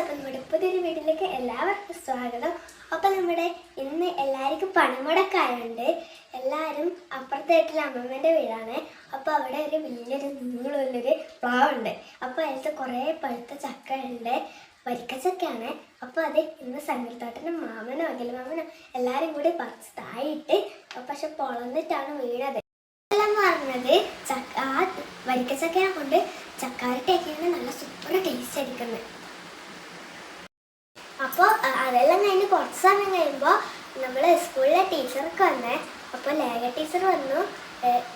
അപ്പം നമ്മുടെ പുതിയൊരു വീട്ടിലേക്ക് എല്ലാവർക്കും സ്വാഗതം. അപ്പം നമ്മുടെ ഇന്ന് എല്ലാവർക്കും പണിമുടക്കായുണ്ട്. എല്ലാവരും അപ്പുറത്തെ വീട്ടിലെ വീടാണ്. അപ്പോൾ അവിടെ ഒരു വലിയൊരു നീളമുള്ളൊരു പ്ലാവുണ്ട്. അപ്പോൾ അതിലത്തെ കുറേ പഴുത്ത ചക്ക ഉണ്ട് വരിക്കച്ചക്കയാണ്. അപ്പോൾ അത് ഇന്ന് സങ്കീർത്തോട്ടനും മാമനോ അഖില മാമനോ എല്ലാരും കൂടി പറിച്ച് തായിട്ട് പക്ഷെ പൊളന്നിട്ടാണ് വീണത്. എല്ലാം പറഞ്ഞത് ചക്ക ആ വരിക്കച്ചക്കയെ കൊണ്ട് ചക്കാരട്ടയൊക്കെയാണ് നല്ല സൂപ്പർ ടേസ്റ്റ് അപ്പോൾ അതെല്ലാം കഴിഞ്ഞ് കുറച്ച് സമയം കഴിയുമ്പോൾ നമ്മൾ സ്കൂളിലെ ടീച്ചർക്ക് വന്നേ. അപ്പോൾ ലേഖ ടീച്ചർ വന്നു.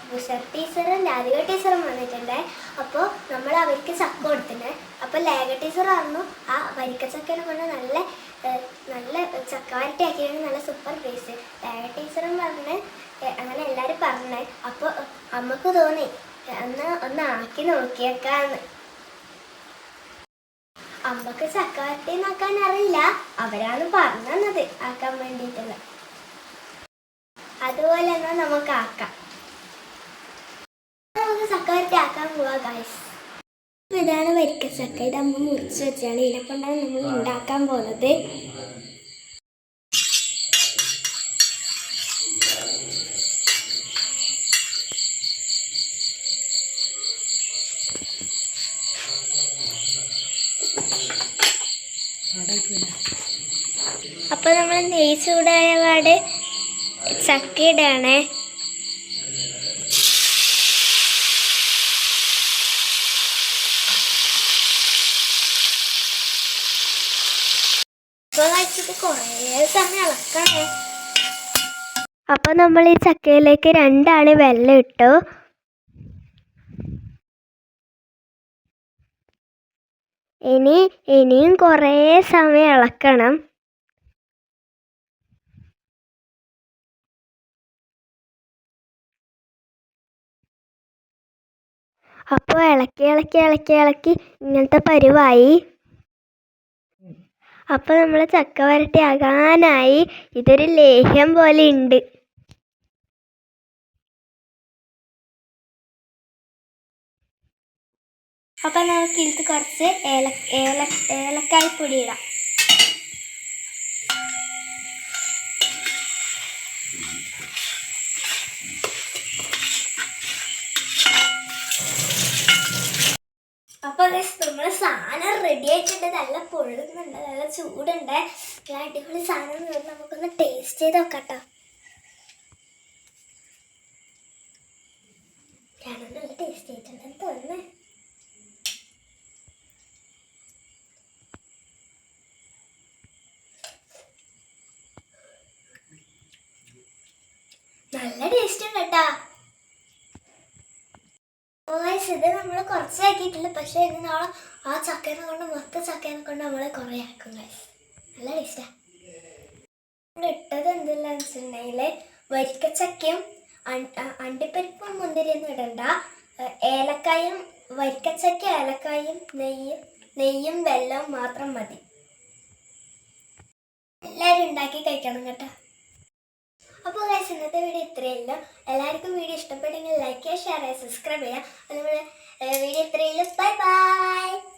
ബുഷർ ടീച്ചറും രാധിക ടീച്ചറും വന്നിട്ടുണ്ട്. അപ്പോൾ നമ്മൾ അവർക്ക് ചക്ക കൊടുത്തിട്ടുണ്ട് അപ്പോൾ ലേഖ ടീച്ചർ പറഞ്ഞു ആ വരിക്കച്ചക്കനെ കൊണ്ട് നല്ല നല്ല നല്ല ചക്കാരട്ടയാക്കിയാണ് നല്ല സൂപ്പർ ടേസ്റ്റ് ലേഖ ടീച്ചറും പറഞ്ഞ് അങ്ങനെ എല്ലാവരും പറഞ്ഞേ. അപ്പോൾ അമ്മയ്ക്ക് തോന്നി ഒന്ന് ഒന്ന് ആക്കി നോക്കിയേക്കാന്ന്. അമ്മയ്ക്ക് ചക്കവർത്തി നോക്കാൻ അറിയില്ല അവരാണ് പറഞ്ഞു തന്നത്. ആക്കാൻ വേണ്ടിയിട്ടുള്ള അതുപോലെ തന്നെ നമുക്ക് ആക്കാം. നമുക്ക് ചക്കവർത്തി ആക്കാൻ പോവാ ഗൈസ് ഇതാണ് വരിക്കച്ചക്ക. ഇത് അമ്മ മുറിച്ച് വെച്ചാണ്. ഇതിനെ കൊണ്ടാണ് നമ്മൾ ഉണ്ടാക്കാൻ പോകുന്നത് അപ്പൊ നമ്മൾ നെയ് ചൂടായ പാട് ചക്കയിടണേ അപ്പൊ നമ്മൾ ഈ ചക്കയിലേക്ക് രണ്ടാണ് വെള്ളം ഇട്ടു ഇനി ഇനിയും കുറേ സമയം ഇളക്കണം. അപ്പോൾ ഇളക്കി ഇളക്കി ഇളക്കി ഇളക്കി ഇങ്ങനത്തെ പരുവായി. അപ്പോൾ നമ്മൾ ചക്ക വരട്ടി ആകാനായി. ഇതൊരു ലേഹ്യം പോലെ ഉണ്ട് അപ്പം നമുക്ക് ഇതിൽ കുറച്ച് ഏല ഏല ഏലക്കായ് പൊടി ഇടാം. അപ്പോൾ നമ്മുടെ സാധനം റെഡി ആയിട്ടുണ്ട്. നല്ല പൊള്ളുന്നുണ്ട്. നല്ല ചൂടുണ്ട്. അടിപൊളി സാധനം നമുക്കൊന്ന് ടേസ്റ്റ് ചെയ്ത് നോക്കട്ടോ. ഞാനും നല്ല ടേസ്റ്റ് ചെയ്തിട്ടുണ്ടെന്ന് നല്ല ടേസ്റ്റ് ഉണ്ട് കേട്ടാ. ഇത് നമ്മൾ കുറച്ചാക്കിയിട്ടില്ല പക്ഷേ ഇത് നാളെ ആ ചക്കേനെ കൊണ്ട് മൊത്തം ചക്കേനെ കൊണ്ട് നമ്മൾ കുറേ ആക്കും ഗൈസ് നല്ല ടേസ്റ്റാ ഇട്ടത് എന്തെല്ലാം വെച്ചിട്ടുണ്ടെങ്കിൽ വരിക്കച്ചക്കയും അണ്ടിപ്പരിപ്പും മുന്തിരിയൊന്നും ഇടണ്ട. ഏലക്കായും വരിക്കച്ചക്ക ഏലക്കായും നെയ്യും നെയ്യും വെല്ലവും മാത്രം മതി. എല്ലാവരും ഉണ്ടാക്കി കഴിക്കണം കേട്ടോ. അപ്പോൾ ഗൈസ് ഇന്നത്തെ വീഡിയോ ഇത്രയല്ല എല്ലാവർക്കും വീഡിയോ ഇഷ്ടപ്പെട്ടെങ്കിൽ ലൈക്ക് ചെയ്യുക ഷെയർ ചെയ്യുക സബ്സ്ക്രൈബ് ചെയ്യുക. അതുപോലെ വീഡിയോ ഇത്രയല്ല ബൈ ബൈ